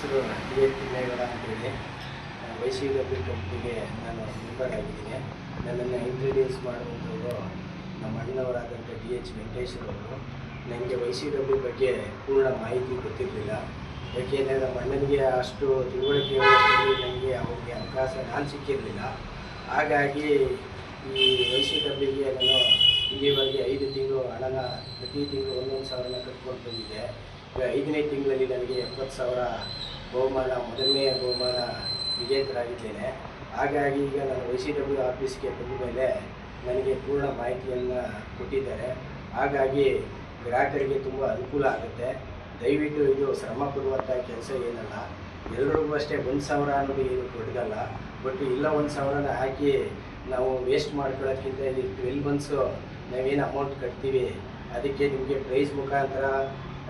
ಹೆಸರು ಎ ತಿಮ್ಮೇಗೌಡ ಅಂತೇಳಿ Y C W ಕಂಪ್ನಿಗೆ ನಾನು ಮೆಂಬರ್ ಆಗಿದ್ದೀನಿ ನನ್ನನ್ನು ಇಂಟ್ರಡ್ಯೂಸ್ ಮಾಡುವಂಥವರು ನಮ್ಮ ಅಣ್ಣವರಾದಂಥ ಡಿ ಎಚ್ ವೆಂಕಟೇಶ್ವರವರು ನನಗೆ ವೈ ಸಿ ಡಬ್ಲ್ಯೂ ಬಗ್ಗೆ ಪೂರ್ಣ ಮಾಹಿತಿ ಗೊತ್ತಿರಲಿಲ್ಲ. ಯಾಕೆಂದರೆ ನಮ್ಮ ಅಣ್ಣನಿಗೆ ಅಷ್ಟು ತಿಳುವಳಿಕೆ ನನಗೆ ಅವರಿಗೆ ಅವಕಾಶ ನಾನು ಸಿಕ್ಕಿರಲಿಲ್ಲ. ಹಾಗಾಗಿ ಈ ವೈ ಸಿ ಡಬ್ಲ್ಯೂಗೆ ನಾನು ಇಲ್ಲಿವರೆಗೆ ಐದು ತಿಂಗಳು ಹಣನ ಪ್ರತಿ ತಿಂಗಳು ಒಂದೊಂದು ಸಾವಿರನ ಕಟ್ಕೊಂಡು ಬಂದಿದ್ದೆ. ಐದನೇ ತಿಂಗಳಲ್ಲಿ ನನಗೆ ಎಪ್ಪತ್ತು ಸಾವಿರ ಬಹುಮಾನ, ಮೊದಲನೆಯ ಬಹುಮಾನ ವಿಜೇತರಾಗಿದ್ದೇನೆ. ಹಾಗಾಗಿ ಈಗ ನಾನು ವೈ ಸಿ ಡಬ್ಲ್ಯೂ ಆಫೀಸ್ಗೆ ಬಂದ ಮೇಲೆ ನನಗೆ ಪೂರ್ಣ ಮಾಹಿತಿಯನ್ನು ಕೊಟ್ಟಿದ್ದಾರೆ. ಹಾಗಾಗಿ ಗ್ರಾಹಕರಿಗೆ ತುಂಬ ಅನುಕೂಲ ಆಗುತ್ತೆ. ದಯವಿಟ್ಟು ಇದು ಶ್ರಮ ಕೊಡುವಂಥ ಕೆಲಸ ಏನಲ್ಲ. ಎಲ್ಲರಿಗೂ ಅಷ್ಟೇ ಒಂದು ಸಾವಿರ ಅನ್ನೋದು ಏನು ದೊಡ್ಡದಲ್ಲ. ಬಟ್ ಇಲ್ಲ ಒಂದು ಸಾವಿರನ ಹಾಕಿ ನಾವು ವೇಸ್ಟ್ ಮಾಡ್ಕೊಳ್ಳೋಕ್ಕಿಂತ ಇಲ್ಲಿ ಟ್ವೆಲ್ ಮಂತ್ಸು ನಾವೇನು ಅಮೌಂಟ್ ಕಟ್ತೀವಿ. ಅದಕ್ಕೆ ನಿಮಗೆ ಪ್ರೈಸ್ ಮುಖಾಂತರ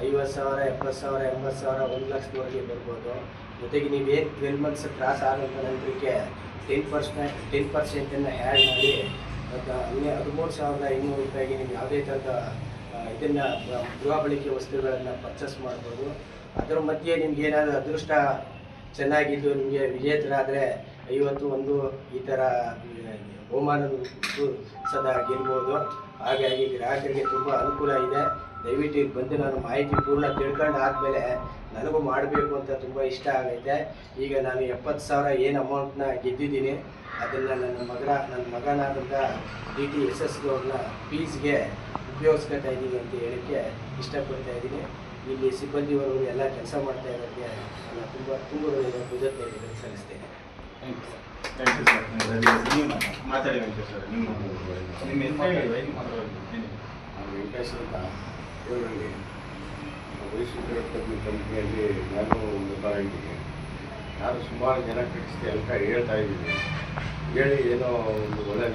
ಐವತ್ತು ಸಾವಿರ, ಎಪ್ಪತ್ತು ಸಾವಿರ, ಎಂಬತ್ತು ಸಾವಿರ, ಒಂದು ಲಕ್ಷದವರೆಗೆ ಬರ್ಬೋದು. ಜೊತೆಗೆ ನೀವೇನು ಟ್ವೆಲ್ ಮಂತ್ಸ್ ಕ್ರಾಸ್ ಆದಂಥ ನಂತರಕ್ಕೆ ಟೆನ್ ಪರ್ಸೆಂಟ್ ಟೆನ್ ಪರ್ಸೆಂಟನ್ನು ಆ್ಯಡ್ ಮಾಡಿ, ಮತ್ತು ಹನ್ನೆ, ಹದಿಮೂರು ಸಾವಿರದ ಐನೂರು ರೂಪಾಯಿಗೆ ನೀವು ಯಾವುದೇ ಥರದ ಇದನ್ನು ಗೃಹ ಬಳಕೆ ವಸ್ತುಗಳನ್ನು ಪರ್ಚೇಸ್ ಮಾಡ್ಬೋದು. ಅದರ ಮಧ್ಯೆ ನಿಮ್ಗೆ ಏನಾದರೂ ಅದೃಷ್ಟ ಚೆನ್ನಾಗಿದ್ದು, ನಿಮಗೆ ವಿಜೇತರಾದರೆ ಐವತ್ತು, ಒಂದು ಈ ಥರ ಬಹುಮಾನ ಸದಾ ಗೆಲ್ಬೋದು ಹಾಗಾಗಿ ಗ್ರಾಹಕರಿಗೆ ತುಂಬ ಅನುಕೂಲ ಇದೆ. ದಯವಿಟ್ಟು ಇಲ್ಲಿ ಬಂದು ನಾನು ಮಾಹಿತಿ ಪೂರ್ಣ ತಿಳ್ಕೊಂಡು ಆದಮೇಲೆ ನನಗೂ ಮಾಡಬೇಕು ಅಂತ ತುಂಬ ಇಷ್ಟ ಆಗೈತೆ. ಈಗ ನಾನು ಎಪ್ಪತ್ತು ಸಾವಿರ ಏನು ಅಮೌಂಟ್ನ ಗೆದ್ದಿದ್ದೀನಿ ಅದನ್ನು ನನ್ನ ಮಗನ ನನ್ನ ಮಗನಾದಂಥ ಡಿ ಟಿ ಎಸ್ ಎಸ್ ಅವ್ರನ್ನ ಫೀಸ್ಗೆ ಉಪಯೋಗಿಸ್ಕೊತಾ ಇದ್ದೀನಿ ಅಂತ ಹೇಳೋಕ್ಕೆ ಇಷ್ಟಪಡ್ತಾ ಇದ್ದೀನಿ. ಇಲ್ಲಿ ಸಿಬ್ಬಂದಿವರು ಎಲ್ಲ ಕೆಲಸ ಮಾಡ್ತಾ ಇರೋದಕ್ಕೆ ನಾನು ತುಂಬ ತುಂಬ ಕೃತಜ್ಞತೆ ಸಲ್ಲಿಸ್ತೇನೆ. ಥ್ಯಾಂಕ್ ಯು ಸರ್ ನೀವು ಮಾತಾಡಿ ವೆಂಕಟೇಶ್ ಸರ್ ನಿಮ್ಮ ನಿಮ್ಮ ವೆಂಕಟೇಶ್ ಅಂತ. ದೇವರಲ್ಲಿ ವೈಶ್ವಿಕ ಕಂಪ್ನಿಯಲ್ಲಿ ನಾನು ಒಂದು ಆಗಿದ್ದೀನಿ ನಾನು ಸುಮಾರು ಜನ ಕಟ್ಟಿಸಿದೆ ಅಂತ ಹೇಳ್ತಾ ಇದ್ದೀನಿ. ಹೇಳಿ ಏನೋ ಒಂದು ಒಳ್ಳೆ